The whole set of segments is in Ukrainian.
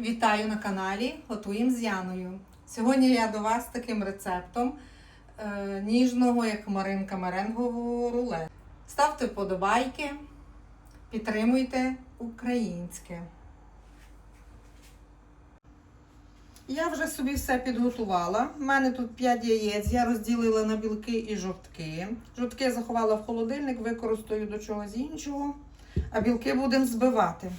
Вітаю на каналі Готуємо з Яною. Сьогодні я до вас з таким рецептом е, ніжного, як маринка меренгового рулету. Ставте вподобайки, підтримуйте українське. Я вже собі все підготувала. У мене тут 5 яєць, я розділила на білки і жовтки. Жовтки заховала в холодильник, використаю до чогось іншого, а білки будемо збивати.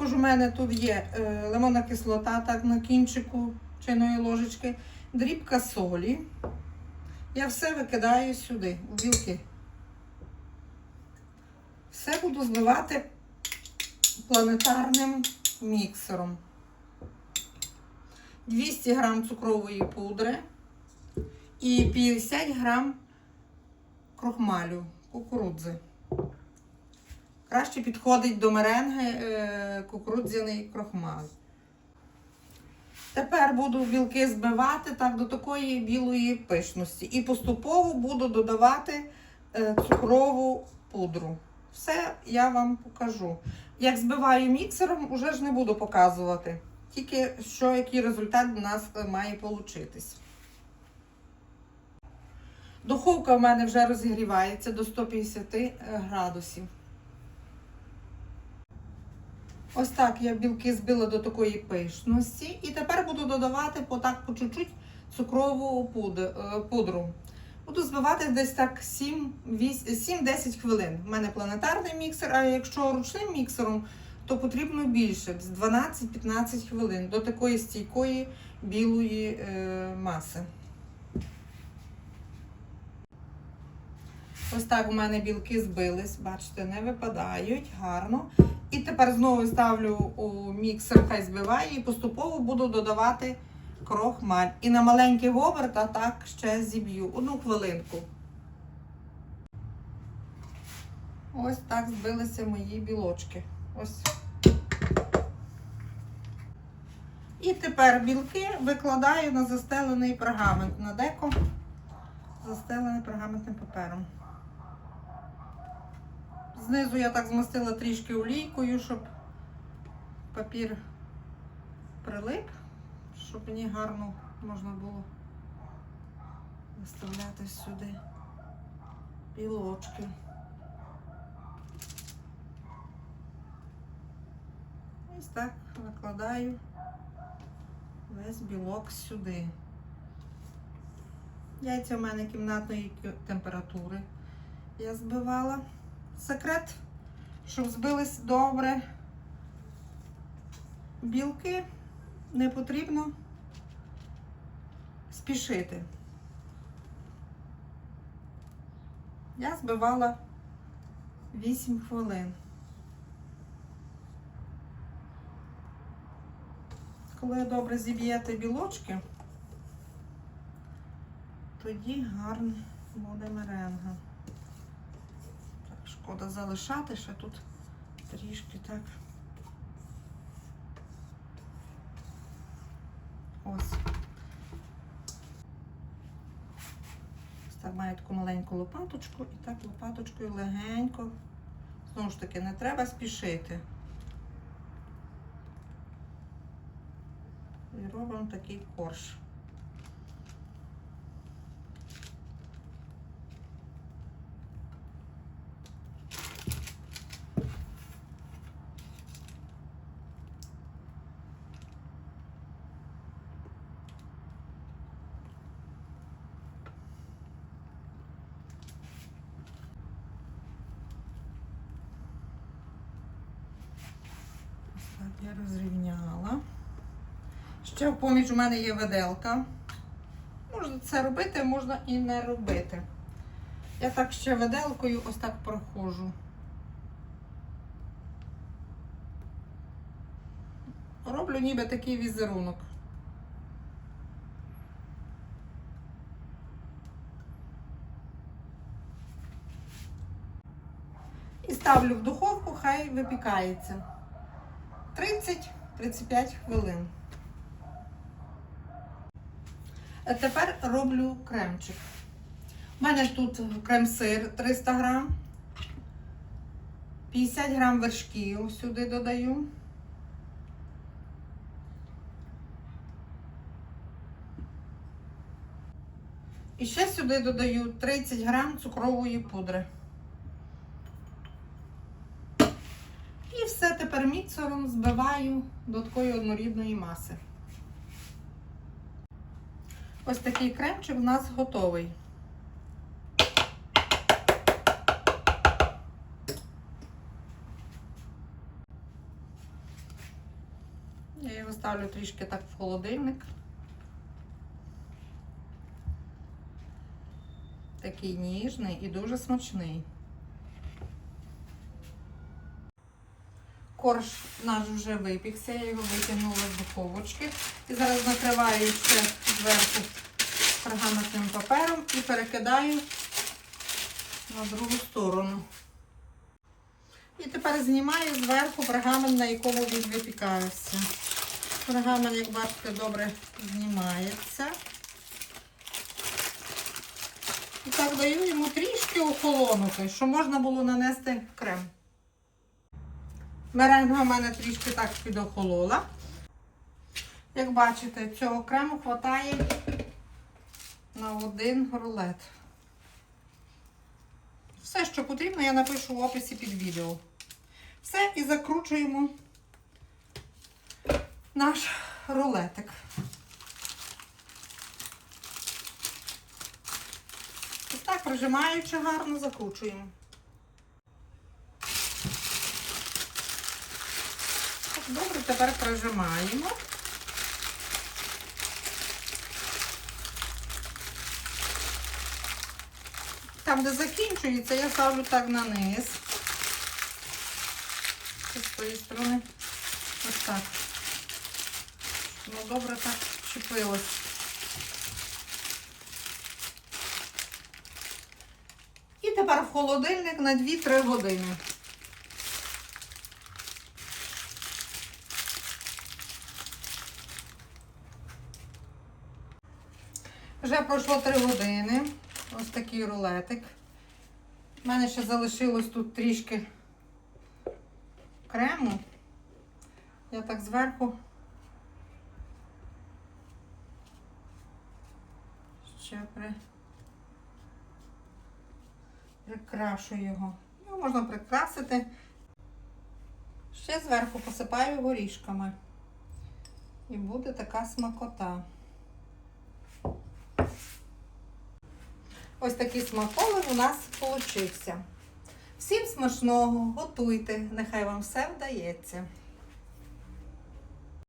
Також у мене тут є е, лимонна кислота, так на кінчику чайної ложечки, дрібка солі. Я все викидаю сюди, у білки. Все буду збивати планетарним міксером. 200 грам цукрової пудри і 50 грам крохмалю, кукурудзи. Краще підходить до меренги е, кукурудзяний крохмаль. Тепер буду білки збивати так до такої білої пишності. І поступово буду додавати е, цукрову пудру. Все я вам покажу. Як збиваю міксером, вже ж не буду показувати. Тільки що який результат у нас е, має получитись. Духовка в мене вже розігрівається до 150 градусів. Ось так я білки збила до такої пишності. І тепер буду додавати по так по чуть-чуть цукрову е, пудру. Буду збивати десь так 7-10 хвилин. У мене планетарний міксер, а якщо ручним міксером, то потрібно більше, з 12-15 хвилин до такої стійкої білої е, маси. Ось так у мене білки збились, бачите, не випадають гарно. І тепер знову ставлю у міксер, хай збиває, і поступово буду додавати крохмаль. І на маленький оберт, а так ще зіб'ю. Одну хвилинку. Ось так збилися мої білочки. Ось. І тепер білки викладаю на застелений пергамент на деко, застелений пергаментним папером. Знизу я так змастила трішки олійкою, щоб папір прилип, щоб мені гарно можна було виставляти сюди білочки. Ось так накладаю весь білок сюди. Яйця в мене кімнатної температури я збивала. Секрет, щоб збились добре білки, не потрібно спішити. Я збивала 8 хвилин. Коли добре зіб'єте білочки, тоді гарно буде меренга. Шкода залишати, ще тут трішки так. Ось. Так таку маленьку лопаточку і так лопаточкою легенько. Знову ж таки, не треба спішити. І робимо такий корж. Так я розрівняла. Ще в поміч у мене є виделка. Можна це робити, можна і не робити. Я так ще виделкою ось так проходжу. Роблю ніби такий візерунок. І ставлю в духовку, хай випікається. 30-35 хвилин. А тепер роблю кремчик. У мене тут крем-сир 300 грам, 50 грам вершків сюди додаю. І ще сюди додаю 30 грам цукрової пудри. І все тепер міксером збиваю до такої однорідної маси. Ось такий кремчик у нас готовий. Я його ставлю трішки так в холодильник. Такий ніжний і дуже смачний. Корж наш вже випікся, я його витягнула з духовочки. І зараз накриваю ще зверху пергаментним папером і перекидаю на другу сторону. І тепер знімаю зверху пергамент, на якому він випікався. Пергамент, як бачите, добре знімається. І так даю йому трішки охолонути, щоб можна було нанести крем. Меренга в мене трішки так підохолола. Як бачите, цього крему вистачає на один рулет. Все, що потрібно, я напишу в описі під відео. Все, і закручуємо наш рулетик. Ось так, прижимаючи гарно, закручуємо. Так, Добре, тепер прижимаємо. Там, де закінчується, я ставлю так на низ. З тої сторони. Ось так. Ну, добре так чіпилось. І тепер в холодильник на 2-3 години. Вже пройшло 3 години. Ось такий рулетик. У мене ще залишилось тут трішки крему. Я так зверху ще при... прикрашу його. Його можна прикрасити. Ще зверху посипаю горішками. І буде така смакота. Ось такий смаколик у нас вийшов. Всім смачного, готуйте, нехай вам все вдається.